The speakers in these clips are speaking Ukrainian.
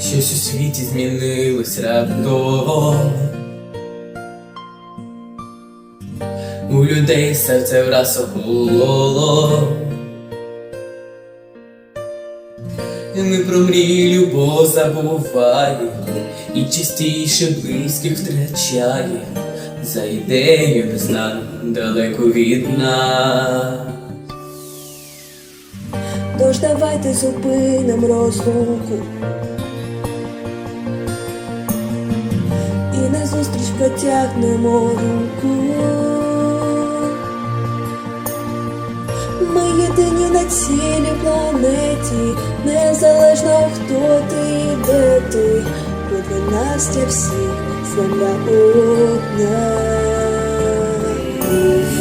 щось у світі змінилось раптово. У людей серце враз охололо. І ми про мрії любов забуває, і частіше близьких втрачає, за ідею незнан далеко від нас. Тож давайте зупиним розлуку назустріч протягнемо руку. Ми єдині на цілій планеті, незалежно хто ти і де ти, бо для нас для всіх земля одна.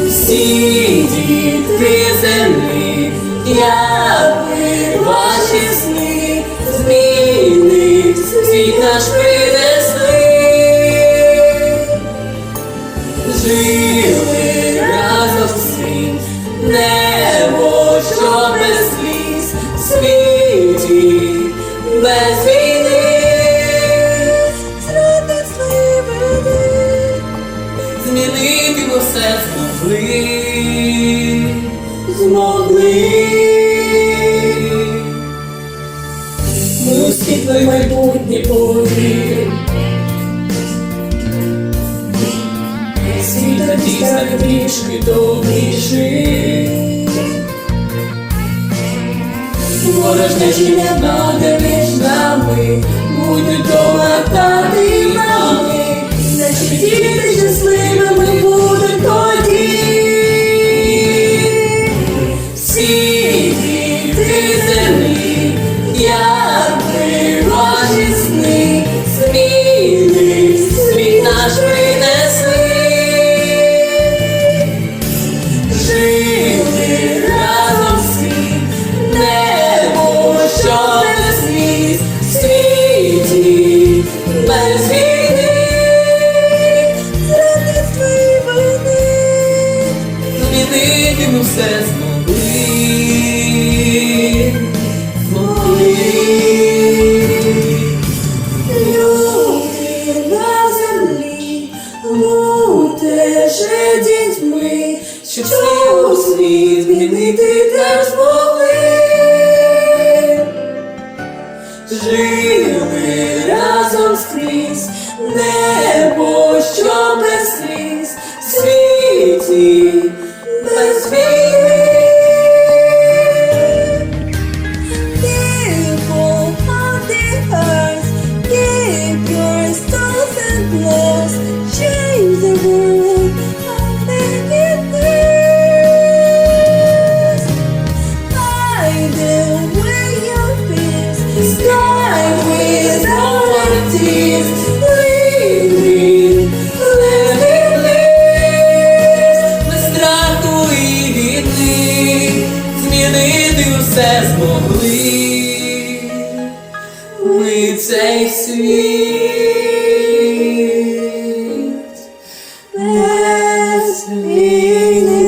Всі діти змогли, змогли. Ми у світле майбутнє повіримо. Світ тоді стане трішки добріший. Ворожнечі не між нами, буде дома Діти землі, як ваші сни, зміни світ наш принесли. Жили разом всі, небо, що без сліз, світі без ми все теж змогли. Разом скрізь, небо, що світі без війни. Blood, змінити все змогли ми цей світ не змінили.